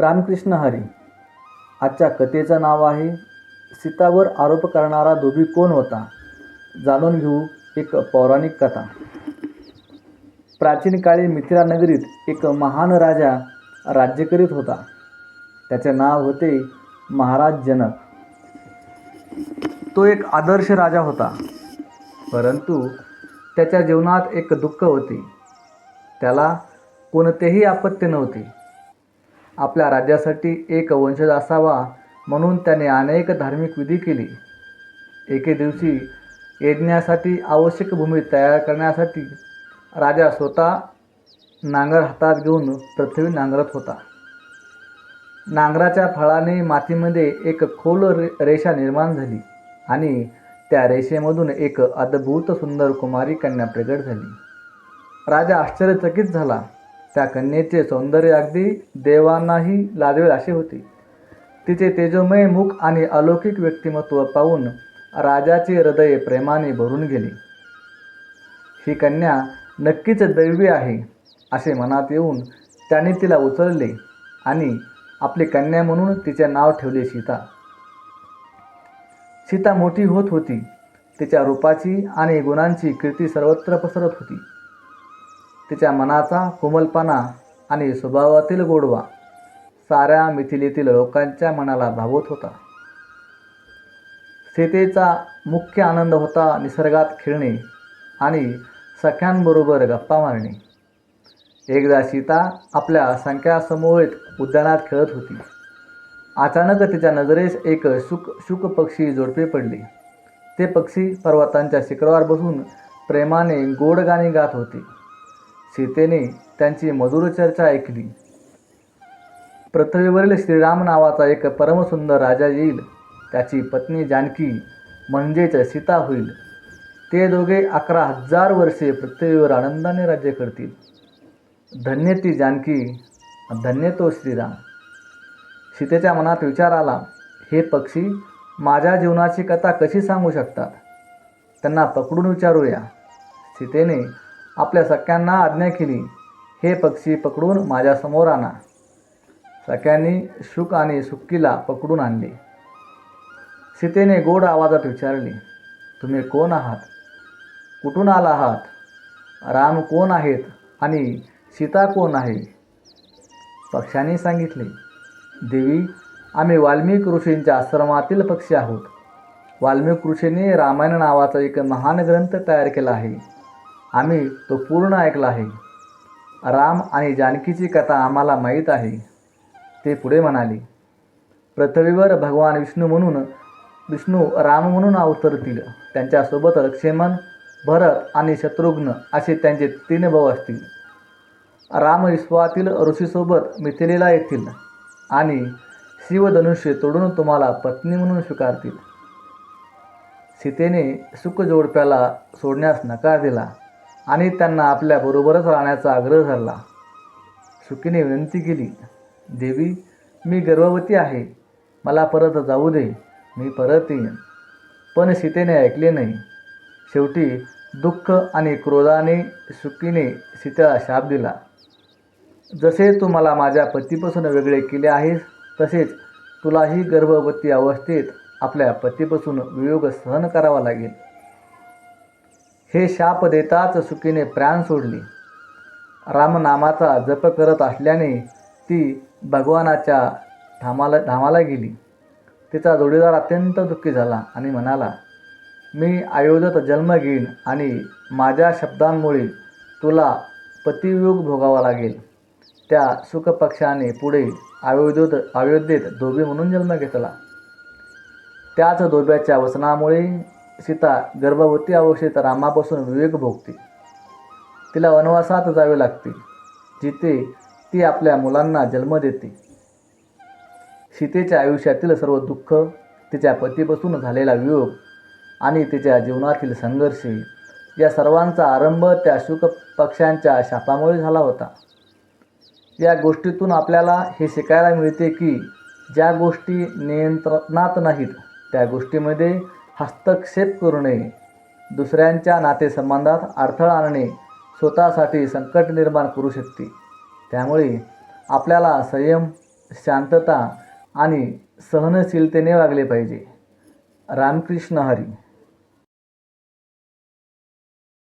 रामकृष्ण हरी. आजच्या कथेचं नाव आहे सीतावर आरोप करणारा धोबी कोण होता? जाणून घेऊ एक पौराणिक कथा. प्राचीन काळी मिथिला नगरीत एक महान राजा राज्य करीत होता. त्याचे नाव होते महाराज जनक. तो एक आदर्श राजा होता. परंतु त्याच्या जीवनात एक दुःख होते. त्याला कोणतेही आपत्ती नव्हती. आपल्या राज्यासाठी एक वंशज असावा म्हणून त्याने अनेक धार्मिक विधी केली. एके दिवशी यज्ञासाठी आवश्यक भूमी तयार करण्यासाठी राजा स्वतः नांगर हातात घेऊन पृथ्वी नांगरत होता. नांगराच्या फळाने मातीमध्ये एक खोल रे रेषा निर्माण झाली आणि त्या रेषेमधून एक अद्भुत सुंदर कुमारी कन्या प्रगट झाली. राजा आश्चर्यचकित झाला. त्या कन्येचे सौंदर्य अगदी देवांनाही लाजवेल असे होते. तिचे तेजोमय मुख आणि अलौकिक व्यक्तिमत्व पाहून राजाचे हृदय प्रेमाने भरून गेले. ही कन्या नक्कीच दैवी आहे असे मनात येऊन त्याने तिला उचलले आणि आपली कन्या म्हणून तिचे नाव ठेवले सीता. सीता मोठी होत होती. तिच्या रूपाची आणि गुणांची कीर्ती सर्वत्र पसरत होती. तिच्या मनाचा कोमलपणा आणि स्वभावातील गोडवा साऱ्या मिथिलेतील लोकांच्या मनाला भावत होता. सीतेचा मुख्य आनंद होता निसर्गात खेळणे आणि सख्यांबरोबर गप्पा मारणे. एकदा सीता आपल्या संख्यासमवेत उद्यानात खेळत होती. अचानक तिच्या नजरेस एक शुक शुक पक्षी जोडपे पडले. ते पक्षी पर्वतांच्या शिखरावर बसून प्रेमाने गोड गाणी गात होते. सीतेने त्यांची मधुर चर्चा ऐकली. पृथ्वीवरील श्रीराम नावाचा एक परमसुंदर राजा येईल त्याची पत्नी जानकी म्हणजेच सीता होईल. ते दोघे अकरा हजार वर्षे पृथ्वीवर आनंदाने राज्य करतील. धन्य ती जानकी धन्य तो श्रीराम. सीतेच्या मनात विचार आला हे पक्षी माझ्या जीवनाची कथा कशी सांगू शकतात? त्यांना पकडून विचारूया. सीतेने आपल्या सख्यांना आज्ञा केली. हे पक्षी पकडून माझ्यासमोर आणा. सख्यांनी शुक आणि सुक्कीला पकडून आणले. सीतेने गोड आवाजात विचारले तुम्ही कोण आहात? कुठून आला आहात? राम कोण आहेत आणि सीता कोण आहे? पक्षांनी सांगितले देवी आम्ही वाल्मिक ऋषींच्या आश्रमातील पक्षी आहोत. वाल्मिक ऋषींनी रामायण नावाचा एक महान ग्रंथ तयार केला आहे. आम्ही तो पूर्ण ऐकला आहे. राम आणि जानकीची कथा आम्हाला माहीत आहे. ते पुढे म्हणाले पृथ्वीवर भगवान विष्णू म्हणून विष्णू राम म्हणून अवतरतील. त्यांच्यासोबत लक्ष्मण भरत आणि शत्रुघ्न असे त्यांचे तीन भाऊ असतील. राम विश्वातील ऋषीसोबत मिथिलेला येतील आणि शिवधनुष्य तोडून तुम्हाला पत्नी म्हणून स्वीकारतील. सीतेने सुख जोडप्याला सोडण्यास नकार दिला. आणि त्यांना आपल्याबरोबरच राहण्याचा आग्रह धरला. सुखीने विनंती केली देवी मी गर्भवती आहे. मला परत जाऊ दे. मी परत येईन. पण सीतेने ऐकले नाही. शेवटी दुःख आणि क्रोधाने सुकीने सीतेला शाप दिला. जसे तू मला माझ्या पतीपासून वेगळे केले आहेस तसेच तुलाही गर्भवती अवस्थेत आपल्या पतीपासून वियोग सहन करावा लागेल. हे शाप देताच सुकीने प्राण सोडले. रामनामाचा जप करत असल्याने ती भगवानाच्या धामाला धामाला गेली. तिचा जोडीदार अत्यंत दुःखी झाला आणि म्हणाला मी अयोध्येत जन्म घेईन आणि माझ्या शब्दांमुळे तुला पतिवियोग भोगावा लागेल. त्या सुखपक्षाने पुढे अयोध्येत अयोध्येत धोबी म्हणून जन्म घेतला. त्याच धोब्याच्या वचनामुळे सीता गर्भवती अवस्थेत रामापासून विवेक भोगते. तिला वनवासात जावे लागते जिथे ती आपल्या मुलांना जन्म देते. सीतेच्या आयुष्यातील सर्व दुःख तिच्या पतीपासून झालेला वियोग आणि तिच्या जीवनातील संघर्ष या सर्वांचा आरंभ त्या शुक पक्ष्यांच्या शापामुळे झाला होता. या गोष्टीतून आपल्याला हे शिकायला मिळते की ज्या गोष्टी नियंत्रणात नाहीत त्या गोष्टीमध्ये हस्तक्षेप करू नये. दुसऱ्यांच्या नातेसंबंधात अडथळा आणणे स्वतःसाठी संकट निर्माण करू शकते. त्यामुळे आपल्याला संयम शांतता आणि सहनशीलतेने वागले पाहिजे. रामकृष्ण हरी.